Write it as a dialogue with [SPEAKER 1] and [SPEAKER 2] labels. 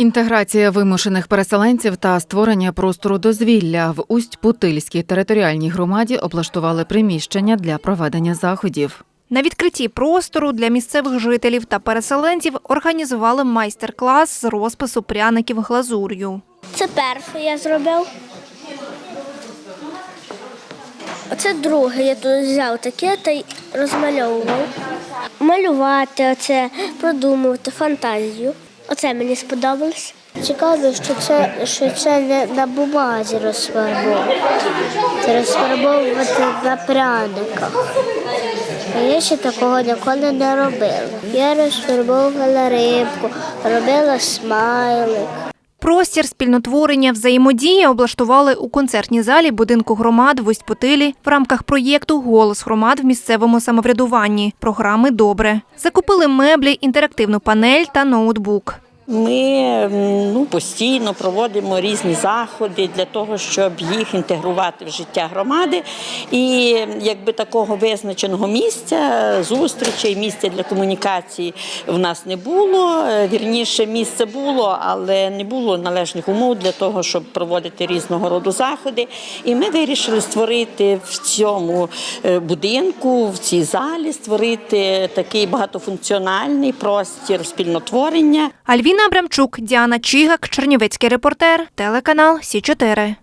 [SPEAKER 1] Інтеграція вимушених переселенців та створення простору дозвілля в Усть-Путильській територіальній громаді облаштували приміщення для проведення заходів.
[SPEAKER 2] На відкритті простору для місцевих жителів та переселенців організували майстер-клас з розпису пряників глазур'ю.
[SPEAKER 3] Це перше я зробив. Оце друге я тут взяв таке та й розмальовував. Малювати, оце, продумувати фантазію. Оце мені сподобалось. Цікаво, що це, що це не на бумазі розфарбовувати. Це розфарбовувати на пряниках. Я ще такого ніколи не робила. Я розфарбовувала рибку, робила смайлик.
[SPEAKER 2] Простір спільнотворення взаємодії облаштували у концертній залі будинку громад в Усть-Путилі в рамках проєкту Голос громад в місцевому самоврядуванні програми Добре. Закупили меблі, інтерактивну панель та ноутбук.
[SPEAKER 4] Ми ну, постійно проводимо різні заходи для того, щоб їх інтегрувати в життя громади. І якби такого визначеного місця, зустрічей, місця для комунікації в нас не було. Е, Вірніше, місце було, але не було належних умов для того, щоб проводити різного роду заходи. І ми вирішили створити в цьому е, будинку, в цій залі, створити такий багатофункціональний простір спільнотворення.
[SPEAKER 2] Альвіна Абрамчук, Діана Чігак, Чернівецький репортер, телеканал Сі 4